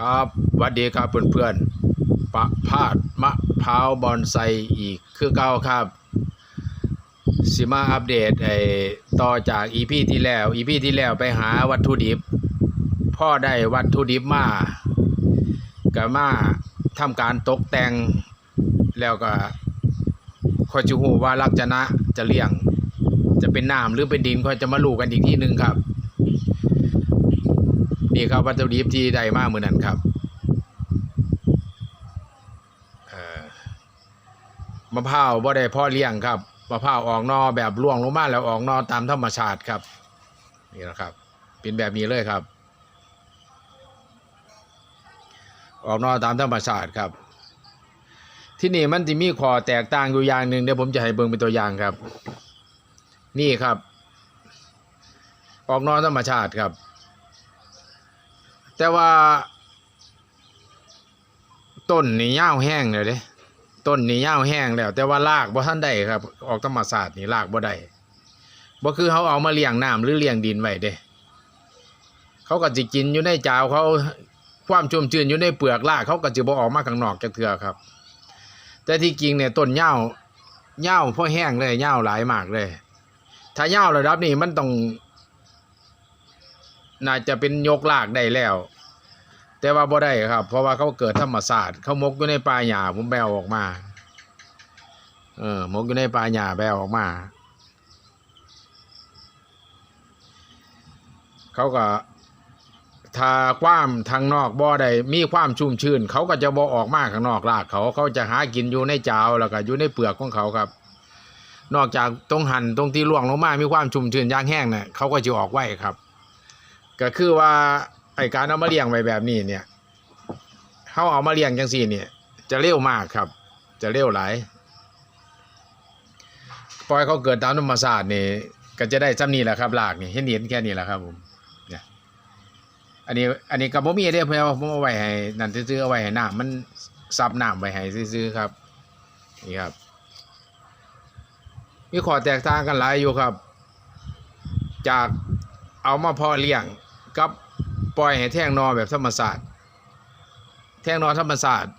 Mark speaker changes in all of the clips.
Speaker 1: ครับวัสดีครับเพื่อนๆปะพาดมะพร้าวบอนไซอีกคือเก่าครับสิมาอัปเดตไอ้ต่อจากอีพีที่แล้วอีพีที่แล้วไปหาวัตถุดิบ พ่อได้วัตถุดิบมาก็มาทำการตกแต่ง แล้วก็คอยจะหูว่าลักษณะจะเลี้ยง จะเป็นน้ำหรือเป็นดินคอยจะมาลูกันอีกทีหนึ่งครับ นี่ครับวัตถุดิบที่ได้มาเมื่อนั้นครับมะพร้าวบ่ได้พ่อเลี้ยงครับมะพร้าวออกนอแบบร่วงลงมาแล้วออกนอตามธรรมชาติครับนี่นะครับ เป็นแบบนี้เลยครับ ออกนอตามธรรมชาติครับ ที่นี่มันจะมีข้อแตกต่างอยู่อย่างหนึ่งเดี๋ยวผมจะให้เบิ่งเป็นตัวอย่างครับ นี่ครับ ออกนอธรรมชาติครับ แต่ว่า ต้นนี่ยาวแห้งเลยเด้ต้นนี่ยาวแห้งแล้ว แต่ว่ารากบ่ทันได้ครับ ออกธรรมศาสตร์นี่รากบ่ได้บ่คือเขาเอามาเลี้ยงน้ำหรือเลี้ยงดินไว้เด้เขาก็สิกินอยู่ในจาวเขาความชุ่มชื้นอยู่ในเปลือกรากเขาก็สิบ่ออกมาข้างนอกจักเทื่อครับ แต่ที่จริงเนี่ยต้นเหย้าเหย้าพอแห้งเลยเหย้าหลายมากเลย ถ้าเหย้าระดับนี้มันต้อง น่าจะเป็นยกลากได้แล้ว แต่ว่าบ่ได้ครับ เพราะว่าเขาเกิดธรรมศาสตร์เขามกอยู่ในป่าหญ้าผมแบวออกมา เออมกอยู่ในป่าหญ้าแบวออกมา เขาก็ถ้าความทางนอกบ่ได้มีความชุ่มชื้นเขาก็จะบ่ออกมาข้างนอกรากเขาเขาจะหากินอยู่ในจาวแล้วก็อยู่ในเปลือกของเขาครับ นอกจากตรงหันตรงที่ล่วงลงมา มีความชุ่มชื้นย่างแห้งเนี่ยเขาก็จะออกไว้ครับ ก็คือว่าไอการเอามาเลี้ยงไว้แบบนี้เนี่ยเขาเอามาเลี้ยงจังซี่เนี่ย จะเร็วมากครับ จะเร็วหลายปล่อยเขาเกิดตามธรรมชาสตินี่ก็จะได้จำนี้แหละครับหลากนี่เห็นเห็นแค่นี้แหละครับผมเนี่ยอันนี้อันนี้กับผมมีเด้เพื่อว่าผมเอาไว้ให้นั่นซื้อเอาไว้ให้น้ำมันซับน้ำไว้ให้ซื้อครับนี่ครับ มีข้อแตกต่างกันหลายอยู่ครับ จากเอามาเพาะเลี้ยง กับปล่อยให้แท่งนอแบบธรรมศาสตร์แท่งนอธรรมศาสตร์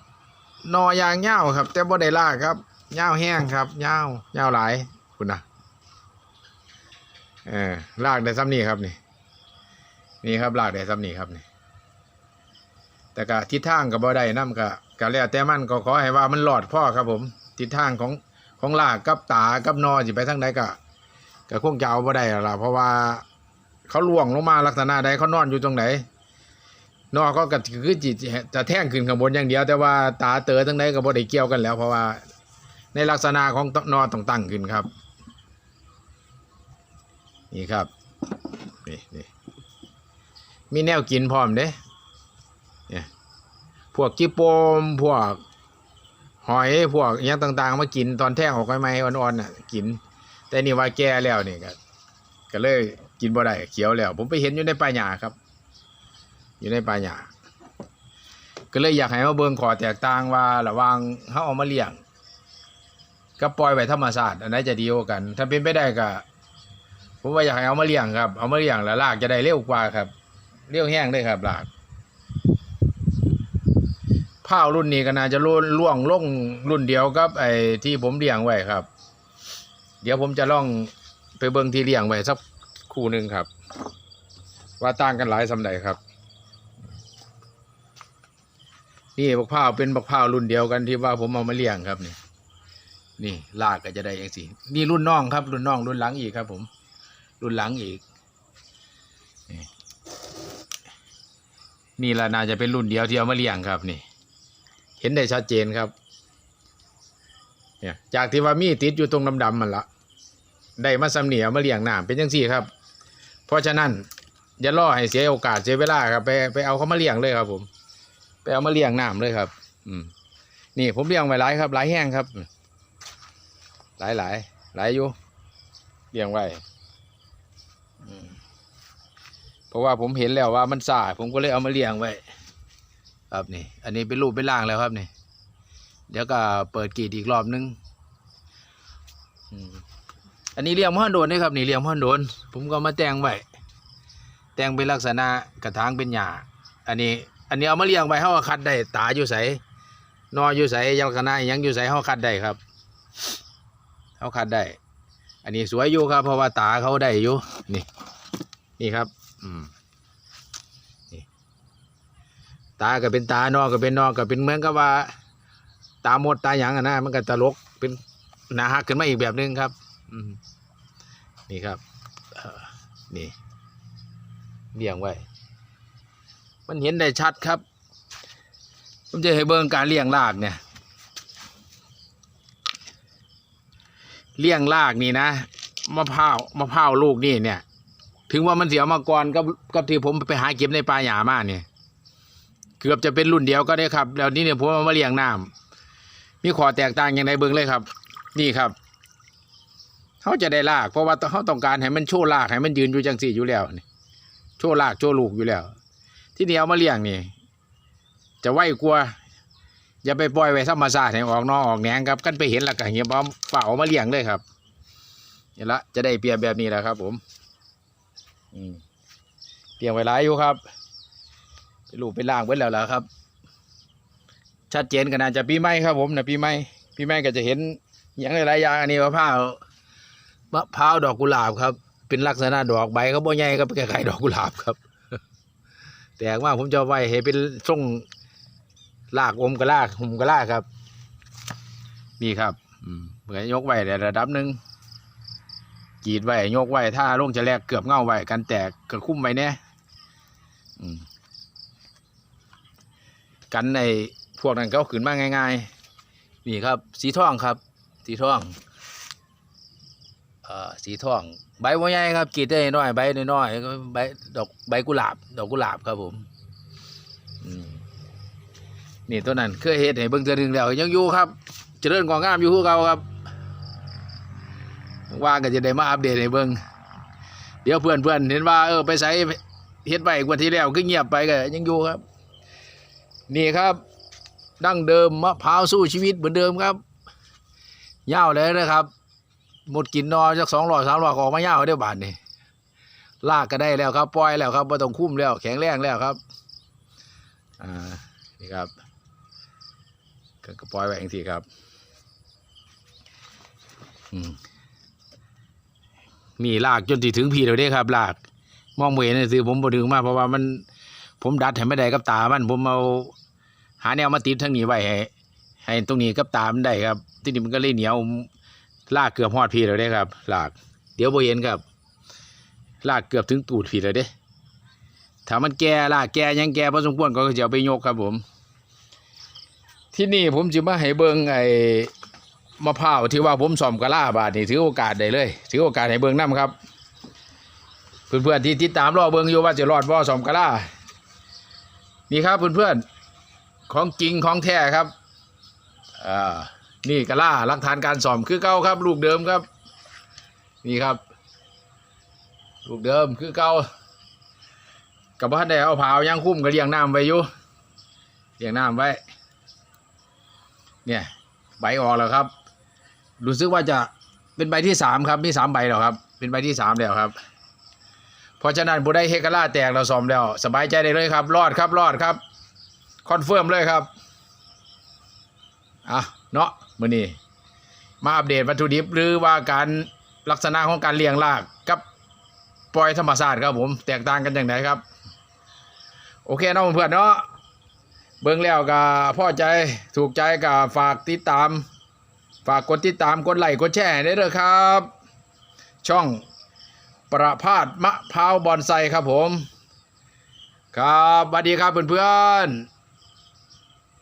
Speaker 1: นอยางเง่าครับ แต่บ่ได้ลากครับเง่าแห้งครับเง่าเง่าหลายคุณนะเออลากได้ซ้ำนี่ครับนี่นี่ครับลากได้ซ้ำนี่ครับนี่แต่ก็ทิศทางกับบ่ได้นํก็ก็แล้วแต่มันก็ขอให้ว่ามันหลอดพ่อครับผม ทิศทางของของลากกับตากับนอสิไปทางใดก็ก็คงจะเอาบ่ได้ละเพราะว่า เขาล่วงลงมาลักษณะใดเขานอนอยู่ตรงไหนนอกก็ก็คือจิตจะแท่งขึ้นข้างบนอย่างเดียว แต่ว่าตาเต๋อทั้งใดก็บ่ได้เกี่ยวกันแล้ว เพราะว่าในลักษณะของนอต้องตั้งขึ้นครับ นี่ครับนี่นี่มีแนวกินพร้อมเด้เนี่ยพวกจิโปมพวกหอยพวกอย่างต่าง ๆ มากินตอนแท่งออกใหมอ่อนๆน่ะ กิน แต่นี่ว่าแก่แล้วนี่ก็ก็เลย กินบ่ได้เขียวแล้ว ผมไปเห็นอยู่ในป่าหญ้าครับ อยู่ในป่าหญ้าก็เลยอยากให้มาเบิ่งขอแตกต่างว่าระว่างเฮาเอามาเลี้ยงกับปล่อยไว้ธรรมชาติอันไหนจะดีกว่ากัน ถ้าเป็นไปได้ก็ผมว่าอยากให้เอามาเลี้ยงครับ เอามาเลี้ยงแล้วรากจะได้เร็วกว่าครับเร็วแห้งเลยครับรากผ้ารุ่นนี้ก็น่าจะล่วงล่วงลงรุ่นเดียวกับไอ้ที่ผมเลี้ยงไว้ครับ เดี๋ยวผมจะลองไปเบิ่งที่เลี้ยงไว้สัก คู่หนึ่งครับ ว่าต่างกันหลายสำใดครับ นี่บักพร้าวเป็นบักพร้าวรุ่นเดียวกันที่ว่าผมเอามาเลี้ยงครับ นี่ นี่ลากก็จะได้อย่างสินี่รุ่นน้องครับ รุ่นน้องรุ่นหลังอีกครับ ผม รุ่นหลังอีก นี่ละน่าจะเป็นรุ่นเดียวที่เอามาเลี้ยงครับ นี่ เห็นได้ชัดเจนครับ เนี่ย จากที่ว่ามีติดอยู่ตรงดำๆมันละได้มาสำเนียมาเลี้ยงน้ำเป็นจังซี่ครับ เพราะฉะนั้นอย่ารอให้เสียโอกาสเสียเวลาครับไปไปเอาเขามาเลี้ยงเลยครับ ผม ไปเอามาเลี้ยงน้ำเลยครับ อืม นี่ผมเลี้ยงไว้หลายครับ หลายแห้งครับ หลายหลายหลายอยู่เลี้ยงไว้เพราะว่าผมเห็นแล้วว่ามันสายผมก็เลยเอามาเลี้ยงไว้ ครับนี่ อันนี้เป็นรูปเป็นร่างแล้วครับนี่ เดี๋ยวก็เปิดกรีดอีกรอบนึง อันนี้เลี้ยงพ่อนโดนนี่ครับนี่เลี้ยงพ่อนโดน ผมก็มาแต่งไว้แต่งเป็นลักษณะกระถางเป็นหญ้าอันนี้อันนี้เอามาเลี้ยงไว้เฮาคัดได้ตาอยู่ไสนออยู่ไสยังคณะหยังอยู่ไสเฮาคัดได้ครับเฮาคัดได้ อันนี้สวยอยู่ครับ เพราะว่าตาเขาได้อยู่นี่ นี่ครับ อืมนี่ตาก็เป็นตานอก็เป็นนอก็เป็นเหมือนกับว่า ตาหมดตาหยังอะนะมันก็ตลกเป็นนาฮักขึ้นมาอีกแบบหนึงครับ นี่ครับนี่เลี้ยงไว้ มันเห็นได้ชัดครับผมจะให้เบิ่งการเลี้ยงรากเนี่ยเลี้ยงรากนี่นะมะพร้าวมะพร้าวลูกนี่เนี่ย ถึงว่ามันเสียมาก่อนกับกับที่ผมไปหาเก็บในป่าหญ้ามาเนี่ยเกือบจะเป็นรุ่นเดียวก็ได้ครับ แล้วนี่เนี่ยผมมาเลี้ยงน้ำมีขอแตกต่างอย่างไรเบิ่งเลยครับ นี่ครับ เขาจะได้ราก เพราะว่าเขาต้องการให้มันโชว์รากให้มันยืนอยู่จังสี่อยู่แล้วนี่โชว์รากโชว์ลูกอยู่แล้ว ที่นี่เอามาเลี้ยงนี่ จะไหวกลัวอย่าไปปล่อยไว้ธรรมชาติให้ออกนอกออกแหนงครับกันไปเห็นแล้วก็เหียบเอาเปล่าเอามาเลี้ยงเลยครับนี่ละจะได้เปรียบแบบนี้แหละครับ ผมอืเปรียบไว้หลายอยู่ครับไปลูกไปล่างไว้แล้วล่ะครับ ชัดเจนกันน่าจะปีใหม่ครับ ผมนะปีใหม่ปีใหม่ก็จะเห็นอย่างหลายๆอย่างอันนี้มะพร้า มะพร้าวดอกกุหลาบครับ เป็นลักษณะดอกใบเขาบ่ใหญ่ครับคล้ายๆดอกกุหลาบครับ แต่ว่าผมจะเอาไว้ให้เป็นทรงลากอมกระลากหุมกระลากครับ นี่ครับเหมือนยกไว้ในระดับหนึ่งกีดไว้ยกไว้ถ้าลงจะแลกเกือบเงาไว้กันแตกกระคุ้มไว้แน่กันในพวกนั้นเขาขืนมาง่าย ๆ นี่ครับ สีทองครับ สีทอง สีทอง ใบว่าใหญ่ครับกีดได้น้อยใบน้อยก็ใบดอกใบกุหลาบ ดอกกุหลาบครับผมนี่ตัวนั้นเคยเฮ็ดให้เบิ่งเทือหนึงแล้วยังอยู่ครับเจริญกองงามอยู่คือเก่าครับ ว่าก็จะได้มาอัปเดตให้เบิ่งเดี๋ยวเพื่อนเพื่อนๆเห็นว่าเออไปใส่เฮ็ดไปกว่าที่แล้วก็เงียบไปก็ยังอยู่ครับ นี่ครับ ดั้งเดิมมะพร้าวสู้ชีวิตเหมือนเดิมครับยาวเลยนะครับ หมดกินนอจากสองร้อยสามร้อยออกมายาวเดี๋ยวบาทนี่ลากก็ได้แล้วครับ ปล่อยแล้วครับไม่ต้องคุ้มแล้ว แข็งแรงแล้วครับอ่านี่ครับก็ปล่อยไว้เองทีครับอืมนี่ลากจนตีถึงพี่เราได้ครับ ลาก มองเห็นเลยสิผมบ่ถึงมากเพราะว่ามัน ผมดัดให้ไม่ได้กับตามัน ผมเอาหาแนวมาติดทั้งนี้ไว้ให้ให้ตรงนี้กับตามันได้ครับ ที่นี่มันก็เลยเหนียว ลากเกือบฮอดพี่แล้วเด้ครับลากเดี๋ยวโบเห็นครับ ลากเกือบถึงตูดพี่แล้วเด้ถ้ามันแก่ลากแก่ยังแก่พอสมควรก็จะเอาไปยกครับผม ที่นี่ผมจะมาให้เบิ่งไอ้มะพร้าวที่ว่าผมซ่อมกะลาบาดนี่ถือโอกาสได้เลย ถือโอกาสให้เบิ่งนํครับ เพื่อนๆที่ติดตามรอเบิ่งอยู่ว่าจะรอดบ่ซ่อมกะลานี่ครับเพื่อนๆของจริงของแท้ครับอ่า นี่กะล่าหลักฐานการสอมคือเก่าครับ ลูกเดิมครับ นี่ครับ ลูกเดิมคือเก่ากับบ้านได้เอาเผาวยังคุ้มก็เลี้ยงน้ำไว้อยู่เลี้ยงน้ำไว้ เนี่ย ใบออกแล้วครับรู้สึกว่าจะเป็นใบที่สามครับมีสามใบแล้วครับ เป็นใบที่สามแล้วครับเพราะฉะนั้นบุได้เฮกะล่าแตกเราสอมแล้ว สบายใจได้เลยครับ รอดครับรอดครับ คอนเฟิร์มเลยครับอะ เนาะมื้อนี้มาอัปเดตวัตถุดิบหรือว่าการลักษณะของการเลี้ยงรากกับปล่อยธรรมชาติครับผมแตกต่างกันอย่างไรครับ โอเคเนาะเพื่อนเนาะเบิ่งแล้วก็พอใจถูกใจก็ฝากติดตาม ฝากกดติดตามกดไลค์กดแชร์ได้เลยครับ ช่องประพาสมะพร้าวบอนไซครับผม ครับสวัสดีครับเพื่อนๆ